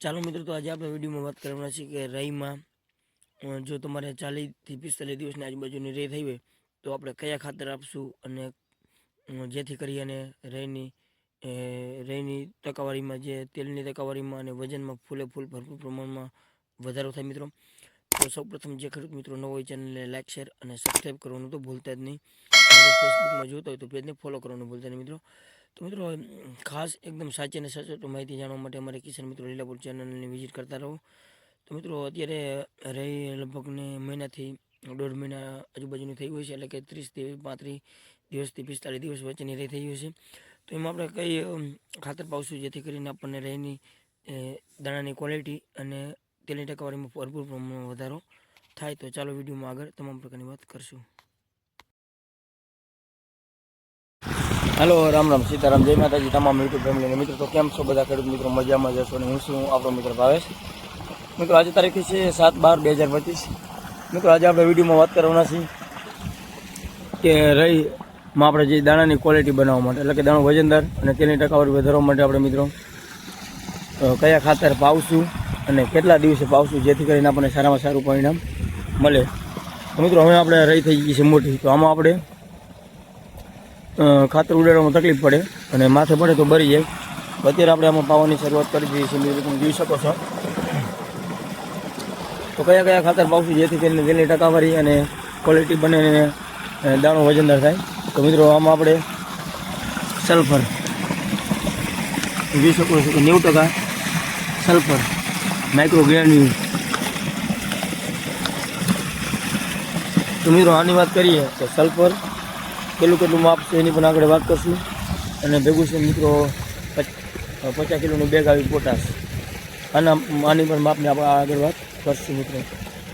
ચાલો મિત્રો, તો આજે આપણે વિડીયોમાં વાત કરવાના છીએ કે રઈમાં જો તમારે ચાલીસથી પિસ્તાલીસ દિવસની આજુબાજુની રહી થઈ હોય, તો આપણે કયા ખાતર આપશું અને જેથી કરી અને રઈની રઈની ટકાવારીમાં જે તેલની ટકાવારીમાં અને વજનમાં ફૂલે ફૂલ ભરપૂર પ્રમાણમાં વધારો થાય મિત્રો. તો સૌપ્રથમ જે ખેડૂત મિત્રો ન હોય ચેનલને લાઇક શેર અને સબસ્ક્રાઈબ કરવાનું તો ભૂલતા જ નહીં. ફેસબુકમાં જોતા હોય તો પેજને ફોલો કરવાનું ભૂલતા નહીં મિત્રો. તો મિત્રો ખાસ એકદમ સાચી અને સચોટ માહિતી જાણવા માટે અમારે કિસાન મિત્રો લીલાપુર ચેનલને વિઝિટ કરતા રહો. તો મિત્રો, અત્યારે રહી લગભગ ને મહિનાથી, દોઢ મહિના આજુબાજુની થઈ હોય છે, એટલે કે ત્રીસથી પાંત્રીસ દિવસથી પિસ્તાળીસ દિવસ વચ્ચેની રહી થઈ હોય છે. તો એમાં આપણે કઈ ખાતર પાવશું જેથી કરીને આપણને રહીની દાણાની ક્વોલિટી અને તેલની ટકાવારીમાં ભરપૂર પ્રમાણમાં વધારો થાય. તો ચાલો વિડીયોમાં આગળ તમામ પ્રકારની વાત કરશું. હાલો, રામ રામ, સીતારામ, જય માતાજી, તમામ યુટ્યુબ ફેમિલીને મિત્રો, તો કેમ છો બધા? ખેડૂત મિત્રો, મજામાં જશો અને હું છું, આપણો મિત્ર ભાવેશ. મિત્રો, આજે તારીખ છે સાત બાર બે હજાર પચીસ. મિત્રો, આજે આપણે વિડીયોમાં વાત કરવાના છીએ કે રહીમાં આપણે જે દાણાની ક્વોલિટી બનાવવા માટે, એટલે કે દાણો વજનદાર અને તેની ટકાવારી વધારવા માટે આપણે મિત્રો કયા ખાતર પાવશું અને કેટલા દિવસે પાવશું, જેથી કરીને આપણને સારામાં સારું પરિણામ મળે. મિત્રો, હવે આપણે રહી થઈ ગઈ છે મોટી, તો આમાં આપણે ખાતર ઉડાડવામાં તકલીફ પડે અને માથે પડે તો બરી જાય. અત્યારે આપણે આમાં પાવાની શરૂઆત કરી દઈએ છીએ તમે જોઈ શકો છો. તો કયા કયા ખાતર પાવશું જેથી તેની તેની ટકાવારી અને ક્વોલિટી બને અને દાણો વજનદાર થાય. તો મિત્રો, આમાં આપણે સલ્ફર જોઈ શકો છો કે નેવું ટકા સલ્ફર માઇક્રોગ્રેન્યુલ તો મિત્રો, આની વાત કરીએ તો સલ્ફર કેટલું કેટલું માપ છે એની પણ આગળ વાત કરશું. અને ભેગું છે મિત્રો પચ- પચાસ કિલોનું બેગ આવી પોટાશ. આના, આની પણ માપને આપણે આગળ વાત કરશું મિત્રો.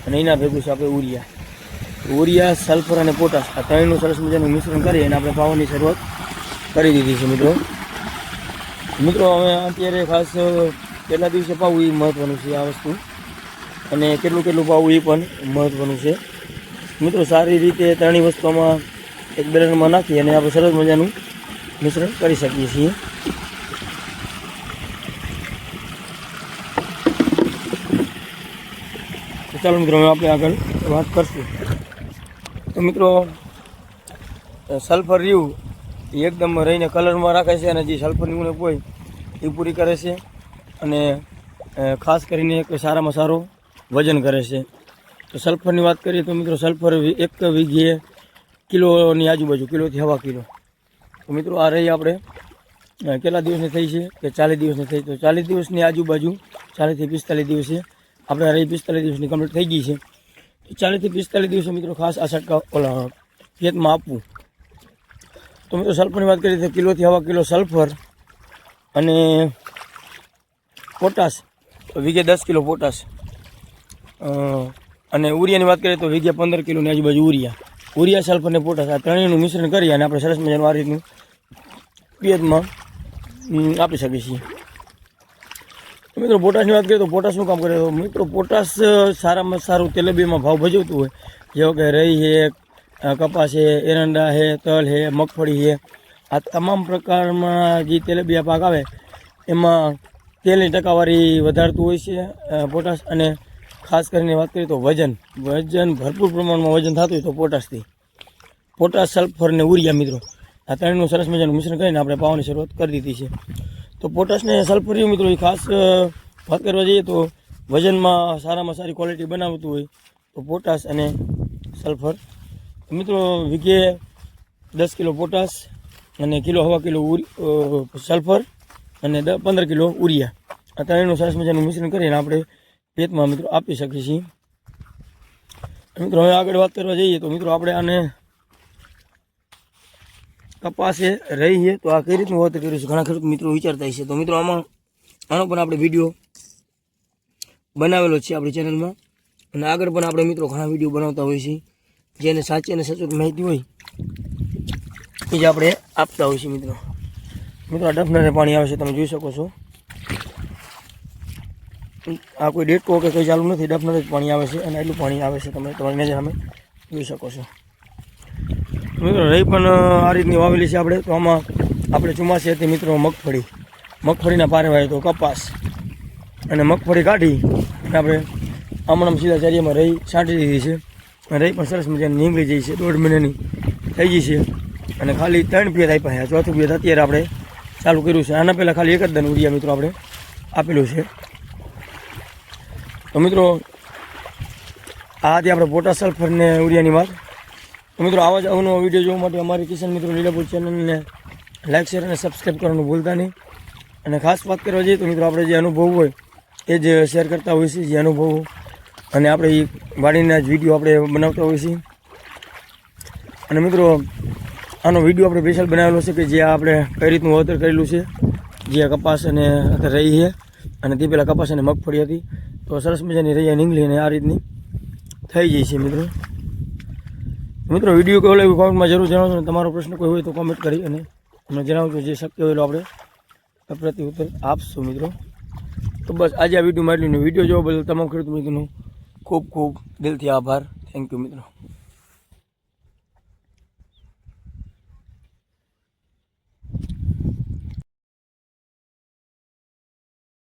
અને એના ભેગું છે આપણે ઉરિયા. ઉરિયા, સલ્ફર અને પોટાશ. આ ત્રણનું સરસ મજાનું મિશ્રણ કરી અને આપણે પાવાની શરૂઆત કરી દીધી છે મિત્રો. મિત્રો, હવે અત્યારે ખાસ, કેટલા દિવસે પાવું એ મહત્ત્વનું છે આ વસ્તુ? અને કેટલું કેટલું પાવું એ પણ મહત્ત્વનું છે. મિત્રો, સારી રીતે ત્રણેય વસ્તુમાં એક બેલરમાં નાખી અને આપણે સરસ મજાનું મિશ્રણ કરી શકીએ છીએ. ચાલો મિત્રો આપણે આગળ વાત કરશું. તો મિત્રો સલ્ફર એ એકદમ રહીને કલરમાં રાખે છે અને જે સલ્ફરની ઉણપ હોય એ પૂરી કરે છે અને ખાસ કરીને એક સારામાં સારો વજન કરે છે. તો સલ્ફરની વાત કરીએ તો મિત્રો સલ્ફર એક વીઘે કિલોની આજુબાજુ, કિલોથી હવા કિલો. તો મિત્રો આ રહી આપણે કેટલા દિવસની થઈ છે? કે ચાલીસ દિવસની થઈ? તો ચાલીસ દિવસની આજુબાજુ, ચાલીસથી પિસ્તાલીસ દિવસે આપણે રહી પિસ્તાલીસ દિવસની કમ્પ્લીટ થઈ ગઈ છે. તો ચાલીસથી પિસ્તાલીસ દિવસે મિત્રો ખાસ આ છંટકાવ, ઓલા, ખેતમાં આપવું. તો મિત્રો સલ્ફરની વાત કરીએ તો કિલોથી હવા કિલો સલ્ફર અને પોટાશ. વીઘે દસ કિલો પોટાશ. અને ઉરિયાની વાત કરીએ તો વીઘે પંદર કિલોની આજુબાજુ ઉરિયા. ઉરિયા સલ્ફર અને પોટાશ આ ત્રણેયનું મિશ્રણ કરી અને આપણે સરસ મજાનું આ રીતનું પિયતમાં આપી શકીએ છીએ. મિત્રો, પોટાશની વાત કરીએ તો પોટાશનું કામ કરે? તો મિત્રો, પોટાશ સારામાં સારું તેલબીમાં ભાવ ભજવતું હોય. જેવો કે રહી છે કપાસ છે, એરંડા છે, તલ છે, મગફળી છે. આ તમામ પ્રકારમાં જે તેલબિયા પાક આવે, એમાં તેલની ટકાવારી વધારતું હોય છે પોટાશ અને ખાસ કરીને વાત કરીએ તો વજન. વજન ભરપૂર પ્રમાણમાં વજન થતું હોય તો પોટાશથી પોટાશ, સલ્ફર ને ઉરિયા મિત્રો. આ ત્રણનું સરસ મજાનું મિશ્રણ કરીને આપણે પાવાની શરૂઆત કરી દીધી છે. તો પોટાશને સલ્ફરિયું મિત્રો, એ ખાસ વાત કરવા જઈએ તો વજનમાં સારામાં સારી ક્વોલિટી બનાવતું હોય તો પોટાશ અને સલ્ફર. મિત્રો, વીઘે દસ કિલો પોટાશ અને કિલો હવા કિલો સલ્ફર અને પંદર કિલો ઉરિયા આ ત્રણેયનું સરસ મજાનું મિશ્રણ કરીને આપણે પેટમાં મિત્રો આપી શકીએ છીએ. મિત્રો, હવે આગળ વાત કરવા જઈએ તો મિત્રો આપણે આને કપાસે રહી છે તો આ કઈ રીતનું વાત કર્યું છે? ઘણા ખેડૂત મિત્રો વિચારતા હશે. તો મિત્રો, આમાં આનો પણ આપણે વીડિયો બનાવેલો છે આપણી ચેનલમાં. અને આગળ પણ આપણે મિત્રો ઘણા વીડિયો બનાવતા હોઈએ છીએ. જેને સાચી અને સચોટ માહિતી હોય એ જ આપણે આપતા હોઈએ છીએ મિત્રો. મિત્રો, આ ડફનરે પાણી આવે છે, તમે જોઈ શકો છો. આ કોઈ ડેટકો કે કંઈ ચાલુ નથી ડફનર જ પાણી આવે છે અને એટલું પાણી આવે છે તમે તમારી નજર અમે જોઈ શકો છો. મિત્રો, રહી પણ આ રીતની વાવેલી છે આપણે, તો આમાં આપણે ચોમાસેથી મિત્રો, મગફળી. મગફળીના પારે વાય તો કપાસ. અને મગફળી કાઢી અને આપણે હમણાં સીધા ચારિયામાં રહી છાંટી દીધી છે. અને રહી પણ સરસ મજાની નીકળી જઈ છે, દોઢ મહિનાની થઈ ગઈ છે. અને ખાલી ત્રણ પિયત આપ્યા ચોથું પિયત અત્યારે આપણે ચાલુ કર્યું છે. આના પહેલાં ખાલી એક જ દન ઉરિયા મિત્રો આપણે આપેલું છે. તો મિત્રો, આ હતી આપણે પોટા સલ્ફર ને ઉરિયાની વાત. તો મિત્રો, આવા જ અવનવો વીડિયો જોવા માટે અમારી કિશન મિત્રો લીલાપુર ચેનલને લાઇક શેર અને સબસ્ક્રાઈબ કરવાનું ભૂલતા નહીં. અને ખાસ વાત કરવા જઈએ તો મિત્રો, આપણે જે અનુભવ હોય એ જ શેર કરતા હોઈએ છીએ, જે અનુભવ અને આપણે એ વાડીના જ વીડિયો આપણે બનાવતા હોઈએ છીએ. અને મિત્રો, આનો વીડિયો આપણે સ્પેશિયલ બનાવેલો છે કે જે આપણે કઈ રીતનું વાવતર કરેલું છે, જે કપાસ અને રહી છે. અને તે પહેલાં કપાસ અને મગફળી હતી. તો સરસ મજાની રહ્યા નીકળી અને આ રીતની થઈ જાય છે મિત્રો. મિત્રો, વીડિયો કેવો લાગ્યો કોમેન્ટમાં જરૂર જણાવજો તમારો પ્રશ્ન કોઈ હોય તો કોમેન્ટ કરી અને અમને જણાવજો જે શક્ય હોય આપણે પ્રતિ ઉત્તર આપશું મિત્રો. તો બસ, આજે આ વિડીયોમાં એટલું વીડિયો જોવા બદલ તમામ ખેડૂત મિત્રોનો ખૂબ ખૂબ દિલથી આભાર. થેન્ક યુ મિત્રો.